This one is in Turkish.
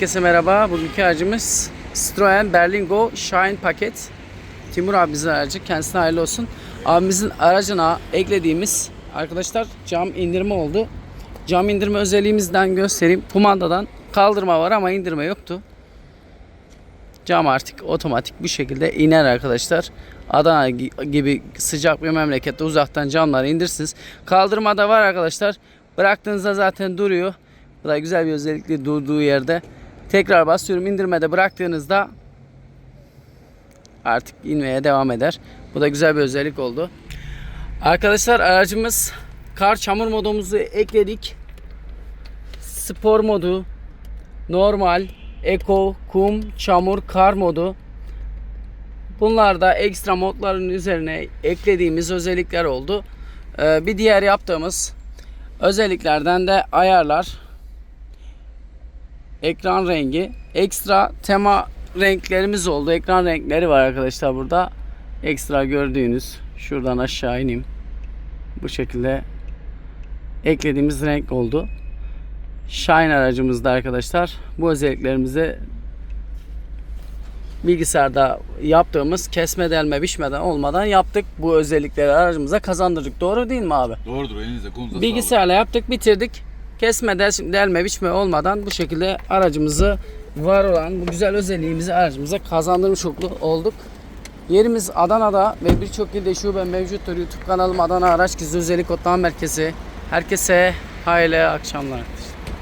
Herkese merhaba. Bugünkü aracımız Citroen Berlingo Shine paket. Timur abimizin aracı. Kendisine hayırlı olsun. Abimizin aracına eklediğimiz arkadaşlar cam indirme oldu. Cam indirme özelliğimizden göstereyim. Kumandadan kaldırma var ama indirme yoktu. Cam artık otomatik bu şekilde iner arkadaşlar. Adana gi- gibi sıcak bir memlekette uzaktan camları indirsiniz. Kaldırma da var arkadaşlar. Bıraktığınızda zaten duruyor. Bu da güzel bir özellikle durduğu yerde. Tekrar basıyorum indirmede bıraktığınızda artık inmeye devam eder. Bu da güzel bir özellik oldu. Arkadaşlar aracımız kar çamur modumuzu ekledik. Spor modu, normal, eko, kum, çamur, kar modu. Bunlar da ekstra modların üzerine eklediğimiz özellikler oldu. Ee, bir diğer yaptığımız özelliklerden de ayarlar, ekran rengi, ekstra tema renklerimiz oldu. Ekran renkleri var arkadaşlar burada. Ekstra gördüğünüz şuradan aşağı ineyim. Bu şekilde eklediğimiz renk oldu. Shine aracımızda arkadaşlar bu özelliklerimizi bilgisayarda yaptığımız kesme delme biçmeden olmadan yaptık. Bu özellikleri aracımıza kazandırdık. Doğru değil mi abi? Doğrudur elinize sağlık. Bilgisayarla yaptık bitirdik. Kesme del- delme biçme olmadan bu şekilde aracımızı var olan bu güzel özelliğimizi aracımıza kazandırmış oldu- olduk. Yerimiz Adana'da ve birçok ilde şube mevcuttur. YouTube kanalım Adana Araç Gizli Özellik Otlama Merkezi. Herkese hayırlı akşamlar.